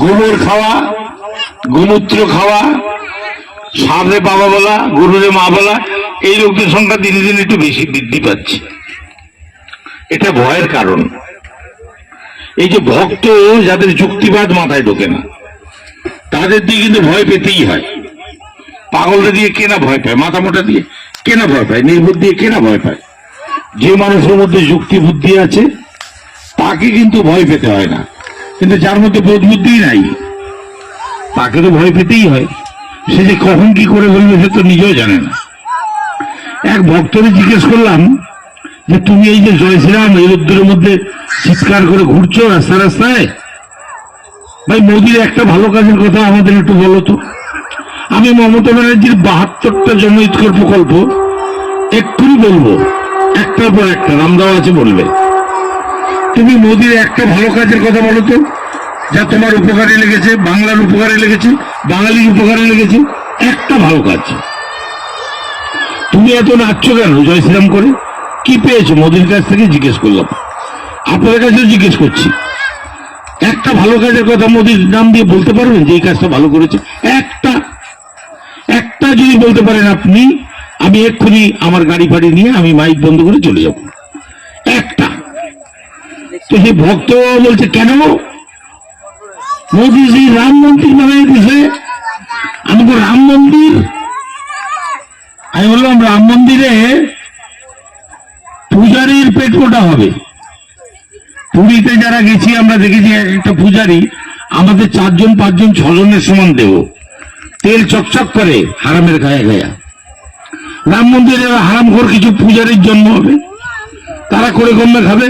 গোবর খাওয়া, গোমূত্র খাওয়া সারে বাবা বলা, গরুরে মা বলা, এই লোকদের সংখ্যা দিনে দিনে একটু বেশি বৃদ্ধি পাচ্ছে। এটা ভয়ের কারণ। এই যে ভক্ত যাদের যুক্তিবাদ মাথায় ঢোকে না, তাদের দিয়ে কিন্তু ভয় পেতেই হয়। পাগলটা দিয়ে কেনা ভয় পায়, মাথা মোটা দিয়ে কেনা ভয় পায়, নির্বোধ দিয়ে কেনা ভয় পায়। যে মানুষের মধ্যে যুক্তি বুদ্ধি আছে, তাকে কিন্তু ভয় পেতে হয় না। কিন্তু যার মধ্যে বোধ বুদ্ধি নাই, তাকে তো ভয় পেতেই হয়। সে যে কখন কি করে বলবে সে তো নিজেও জানে না। এক ভক্তরে জিজ্ঞেস করলাম যে, তুমি এই যে জয় শ্রীরাম এই রোদ্দুরের মধ্যে চিৎকার করে ঘুরছো রাস্তা রাস্তায়? ভাই, মোদির একটা ভালো কাজের কথা আমাদের একটু বলো তো। আমি মমতা ব্যানার্জির বাহাত্তরটা জনহিতকর প্রকল্প, এক্ষুনি বলব, একটার পর একটা নাম দেওয়া আছে বলবে। তুমি মোদির একটা ভালো কাজের কথা বলো তো, যা তোমার উপকারে লেগেছে, বাংলার উপকারে লেগেছে, বাঙালির উপকারে লেগেছে, একটা ভালো কাজ। তুমি এত নাচছো কেন, জয় শ্রীরাম করে? কি পেয়েছ মোদির কাছ থেকে? জিজ্ঞেস করলাম। আপনাদের কাছেও জিজ্ঞেস করছি। একটা ভালো কাজের কথা মোদির নাম দিয়ে বলতে পারবেন যে এই কাজটা ভালো করেছে? একটা। একটা যদি বলতে পারেন আপনি, আমি এক্ষুনি আমার গাড়ি ফাড়ি নিয়ে আমি মাইক বন্ধ করে চলে যাব। একটা। তো সেই ভক্ত বলছে, কেন? মোদি সেই রাম মন্দির বানিয়ে দিছে আমি তো রাম মন্দির? আমি বললাম, রাম মন্দিরে পূজারীর পেট হবে। পুরীতে যারা গেছি, আমরা দেখেছি এক একটা পূজারি, আমাদের চারজন, পাঁচজন, ছজনের সমান দেব তেল চকচক করে, হারামের গায়ে গায়া। রাম মন্দিরে হারাম ঘর কিছু পূজারীর জন্ম হবে, তারা করে কমে খাবে।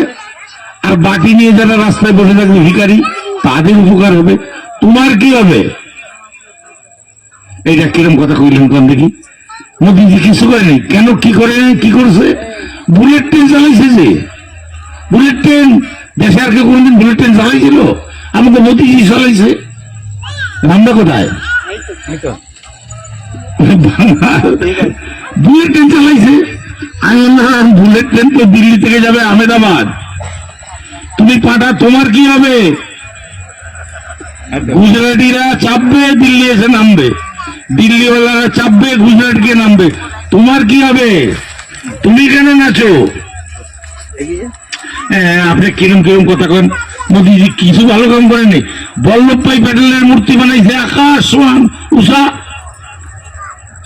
আর বাটি নিয়ে যারা রাস্তায় বসে থাকবে ভিখারি, তাদের উপকার হবে। তোমার কি হবে? এটা কিরম কথা কইলেন কোন দেখি মোদিজি কিছু করেনি। কেন কি করে কি করছে? বুলেট ট্রেন চালাইছে যে। বুলেট ট্রেন, দেশে আর কেউ কোনদিন বুলেট ট্রেন চালাইছিল? আমাকে মোদিজি চালাইছে। রামদা কোথায়? বুলেট ট্রেন চালাইছে? আমি বললাম বুলেট ট্রেন তো দিল্লি থেকে যাবে আহমেদাবাদ। তুমি পাঠা তোমার কি হবে? গুজরাটিরা চাপবে দিল্লি এসে নামবে। দিল্লিওয়ালারা চাপবে গুজরাট গিয়ে নামবে। তোমার কি হবে? তুমি কেন নাচো? হ্যাঁ, আপনি কিরম কিরম কথা কন? মোদিজি কিছু ভালো কাম করেনি বল্লভ ভাই প্যাটেলের মূর্তি বানাইছে আকাশ সমান উষা।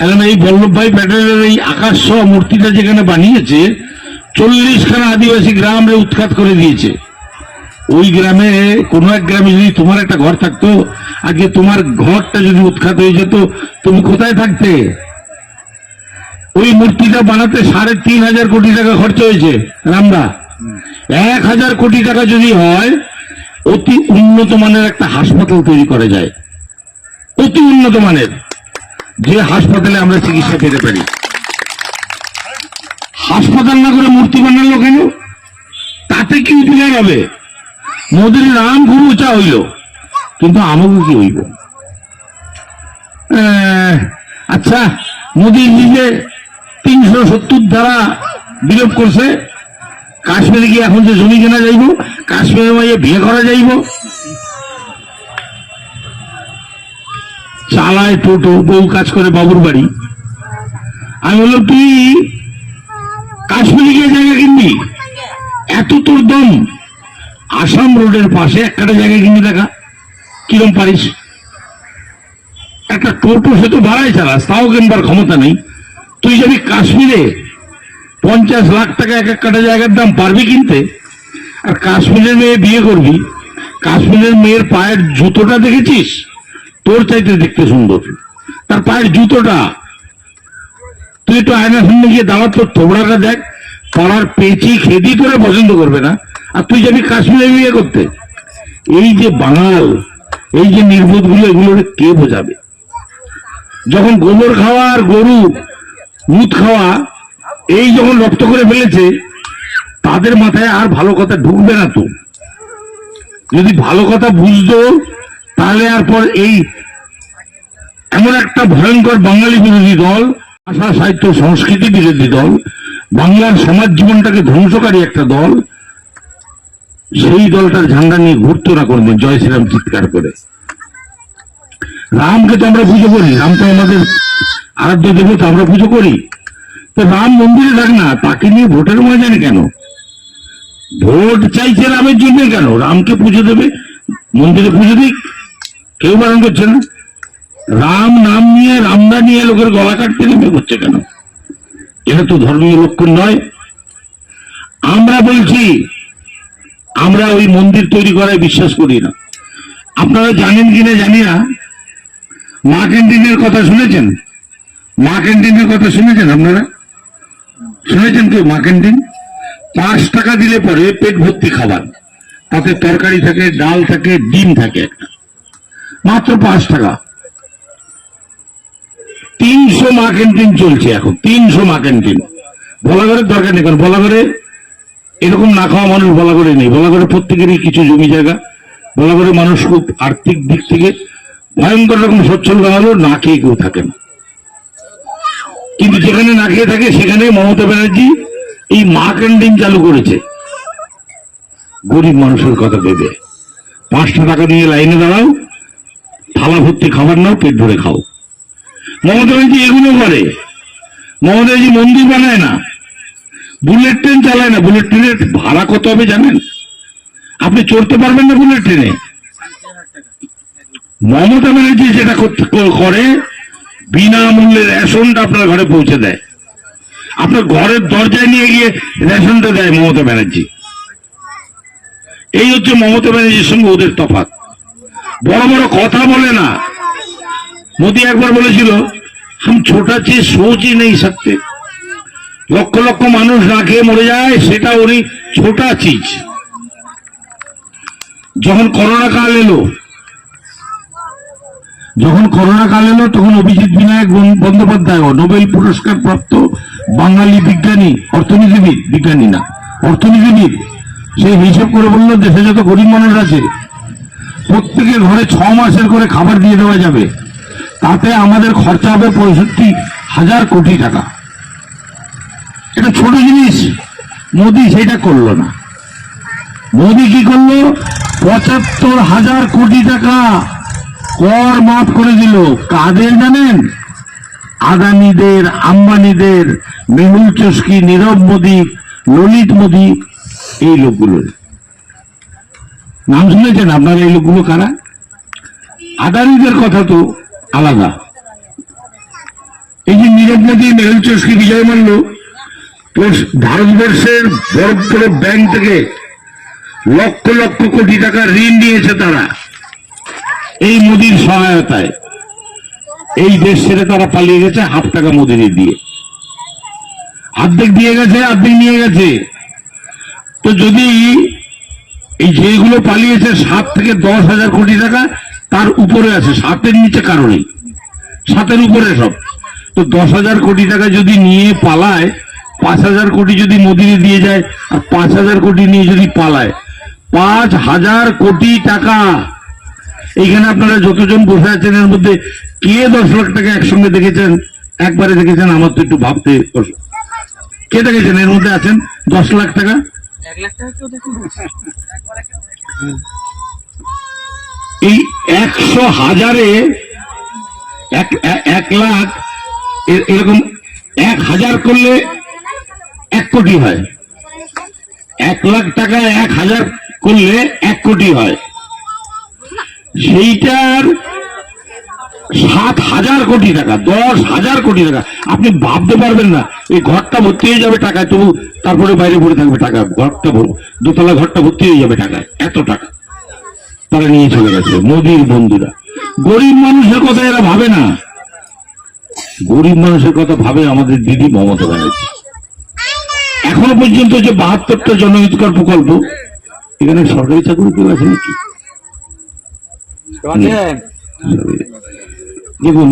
এখন এই বল্লভ ভাই প্যাটেলের এই আকাশ সহ মূর্তিটা যেখানে বানিয়েছে চল্লিশখানা আদিবাসী গ্রামে উৎখাত করে দিয়েছে। ওই গ্রামে, কোনো এক গ্রামে যদি তোমার একটা ঘর থাকতো আজকে তোমার ঘরটা যদি উৎখাত হয়ে যেত, তুমি কোথায় থাকতে? ওই মূর্তিটা বানাতে সাড়ে তিন হাজার কোটি টাকা খরচ হয়েছে, রামদা। এক হাজার কোটি টাকা যদি হয়, অতি উন্নত মানের একটা হাসপাতাল তৈরি করা যায়। অতি উন্নত মানের। যে হাসপাতালে আমরা চিকিৎসা পেতে পারি। হাসপাতাল না করে মূর্তি বানালো কেন? তাতে কি উপকার হবে? মোদির নাম খুব উঁচা হইল, কিন্তু আমাকে কি হইব? আচ্ছা মোদি নিজে তিনশো সত্তর ধারা বিলোপ করছে, কাশ্মীরে গিয়ে এখন যে জমি কেনা যাইব, কাশ্মীরে মাইয়ে বিয়ে করা যাইব। চালায় টোটো, বউ কাজ করে বাবুর বাড়ি। আমি বললাম, তুই কাশ্মীরে গিয়ে জায়গা কিনবি? এত তোর দম আসাম রোডের পাশে একটা জায়গায় কিনে দেখা, কিরম পারিস? একটা টোটো সে তো ভাড়াই চালাস, তাও কিনবার ক্ষমতা নেই। তুই যাবি কাশ্মীরে পঞ্চাশ লাখ টাকা এক একটা জায়গার দাম পারবি কিনতে, আর কাশ্মীরের মেয়ে বিয়ে করবি, কাশ্মীরের মেয়ের পায়ের জুতোটা দেখেছিস? তোর চাইতে দেখতে সুন্দর। তার পায়ের জুতোটা, তুই একটু আয়নার সামনে গিয়ে দাঁড়া, তোর থোবড়াটা দেখ। পাড়ার পেঁচি খেদি করে পছন্দ করবে না। আর তুই যাবি কাশ্মীরে বিয়ে করতে। এই যে বাঙাল, এই যে নির্বোধগুলো এগুলো কে বোঝাবে? যখন গোবর খাওয়া আর গরু মুদ খাওয়া, এই যখন রপ্ত করে ফেলেছে, তাদের মাথায় আর ভালো কথা ঢুকবে না তো। যদি ভালো কথা বুঝতো, তাহলে আর পর এই এমন একটা ভয়ঙ্কর বাঙালি বিরোধী দল ভাষা সাহিত্য, সংস্কৃতি বিরোধী দল বাংলার সমাজ জীবনটাকে ধ্বংসকারী একটা দল, সেই দলটার ঝান্ডা নিয়ে ঘুরতো না কোনদিন, জয় শ্রীরাম চিৎকার করে। রামকে তো আমরা পুজো করি, রাম তো আমাদের আরাধ্য দেবতা, আমরা পুজো করি। তো রাম মন্দিরে থাক না, তাকে নিয়ে ভোটের ময়দানে কেন? ভোট চাইছে রামের জন্য কেন? রামকে পুজো দেবে, মন্দিরে পুজো দিক, কেউ বারণ করছে না। রাম নাম নিয়ে, রামদা নিয়ে লোকের গলা কাটতে নেমে করছে কেন? এটা তো ধর্মীয় লক্ষণ নয়। আমরা বলছি, আমরা ওই মন্দির তৈরি করায় বিশ্বাস করি না। আপনারা জানেন কিনা জানি না? মা ক্যান্টিনের কথা শুনেছেন? মা ক্যান্টিনের কথা শুনেছেন আপনারা? শুনেছেন কেউ মা ক্যান্টিন? পাঁচ টাকা দিলে পরে পেট ভর্তি খাবার। তাতে তরকারি থাকে, ডাল থাকে, ডিম থাকে একটা। মাত্র পাঁচ টাকা। তিনশো মা ক্যান্টিন চলছে এখন, তিনশো মা ক্যান্টিন। বলাগড়ের দরকার নেই, কারণ বলাগড়ে এরকম না খাওয়া মানুষ বলাগড়ে নেই। বলাগড়ে প্রত্যেকেরই কিছু জমি জায়গা। বলাগড়ে মানুষ খুব আর্থিক দিক থেকে ভয়ঙ্কর রকম সচ্ছল বানালেও না খেয়ে কেউ থাকে না। কিন্তু যেখানে না খেয়ে থাকে, সেখানে মমতা ব্যানার্জি এই মা ক্যান্টিন চালু করেছে। গরিব মানুষের কথা ভেবে। পাঁচটা টাকা নিয়ে লাইনে দাঁড়াও, থালা ভর্তি খাবার নাও, পেট ভরে খাও। মমতা ব্যানার্জি এগুলো করে। মমতা ব্যানার্জি মন্দির বানায় না। বুলেট ট্রেন চালায় না। বুলেট ট্রেনের ভাড়া কত হবে জানেন? আপনি চড়তে পারবেন না বুলেট ট্রেনে মমতা ব্যানার্জি যেটা করে, বিনামূল্যে রেশনটা আপনার ঘরে পৌঁছে দেয়। আপনার ঘরের দরজায় নিয়ে গিয়ে রেশনটা দেয় মমতা ব্যানার্জি। এই হচ্ছে মমতা ব্যানার্জির সঙ্গে ওদের তফাৎ। বড় বড় কথা বলে না। মোদি একবার বলেছিল हम छोटा चीज सोच ही नहीं सकते লক্ষ লক্ষ মানুষ না খেয়ে মরে যায় সেটা ওরই ছোটা চিজ যখন করোনা কাল এলো যখন করোনা কাল এলো তখন অভিজিৎ বিনায়ক বন- বন্দ্যোপাধ্যায় নোবেল পুরস্কার প্রাপ্ত বাঙালি বিজ্ঞানী অর্থনীতিবিদ বিজ্ঞানী না অর্থনীতিবিদ সে হিসেব করে বললো দেশে যত গরিব মানুষ আছে প্রত্যেকের ঘরে ছ মাসের করে খাবার দিয়ে দেওয়া যাবে তাতে আমাদের খরচা হবে পঁয়ষট্টি হাজার কোটি টাকা। এটা ছোট জিনিস। মোদি সেটা করল না। মোদি কি করল? পঁচাত্তর হাজার কোটি টাকা কর মাফ করে দিল। কাদের জানেন? আদানিদের, আম্বানিদের, মেহুল চস্কি নীরব মোদী, ললিত মোদী, এই লোকগুলোর। নাম শুনেছেন আপনারা এই লোকগুলো কারা? আদানিদের কথা তো আলাদা। এই যে নীরব মোদী মেহুল চস্কি বিজয় পশ্চ- ভারতবর্ষের বড় বড় ব্যাংক থেকে লক্ষ লক্ষ কোটি টাকা ঋণ নিয়েছে তারা। এই মোদির সহায়তায়। এই দেশ ছেড়ে তারা পালিয়ে গেছে হাফ টাকা মোদির দিয়ে। অর্ধেক দিয়ে গেছে অর্ধেক নিয়ে গেছে। তো যদি এই যেগুলো পালিয়েছে, সাত থেকে দশ হাজার কোটি টাকা তার উপরে আছে সাতের নিচে কারও নেই সাতের উপরে সব। তো দশ হাজার কোটি টাকা যদি নিয়ে পালায় পাঁচ হাজার কোটি যদি মোদিনে দিয়ে যায় আর পাঁচ হাজার কোটি নিয়ে যদি পালায় পাঁচ হাজার কোটি টাকা। এইখানে আপনারা যতজন বসে আছেন এর মধ্যে কে দশ লাখ টাকা একসঙ্গে দেখেছেন? একবারে দেখেছেন? আমার তো একটু ভাবতে। কে দেখেছেন? এর মধ্যে আছেন দশ লাখ টাকা? এই একশো হাজারে এক লাখ এরকম এক হাজার করলে এক কোটি হয়। এক লাখ টাকা এক হাজার করলে এক কোটি হয়। সেইটার সাত হাজার কোটি টাকা, দশ হাজার কোটি টাকা। আপনি ভাবতে পারবেন না, এই ঘরটা ভর্তি হয়ে যাবে টাকায়, তবু তারপরে বাইরে পড়ে থাকবে টাকা, ঘরটা দোতলা ঘরটা ভর্তি হয়ে যাবে টাকায়, এত টাকা। তারা নিয়ে চলে গেছে মোদির বন্ধুরা। গরিব মানুষের কথা এরা ভাবে না। গরিব মানুষের কথা ভাবে আমাদের দিদি মমতা ব্যানার্জি। এখনও পর্যন্ত যে বাহাত্তরটা জনহিতকর প্রকল্প এখানে সরকারি চাকরি কেউ আছে নাকি? দেখুন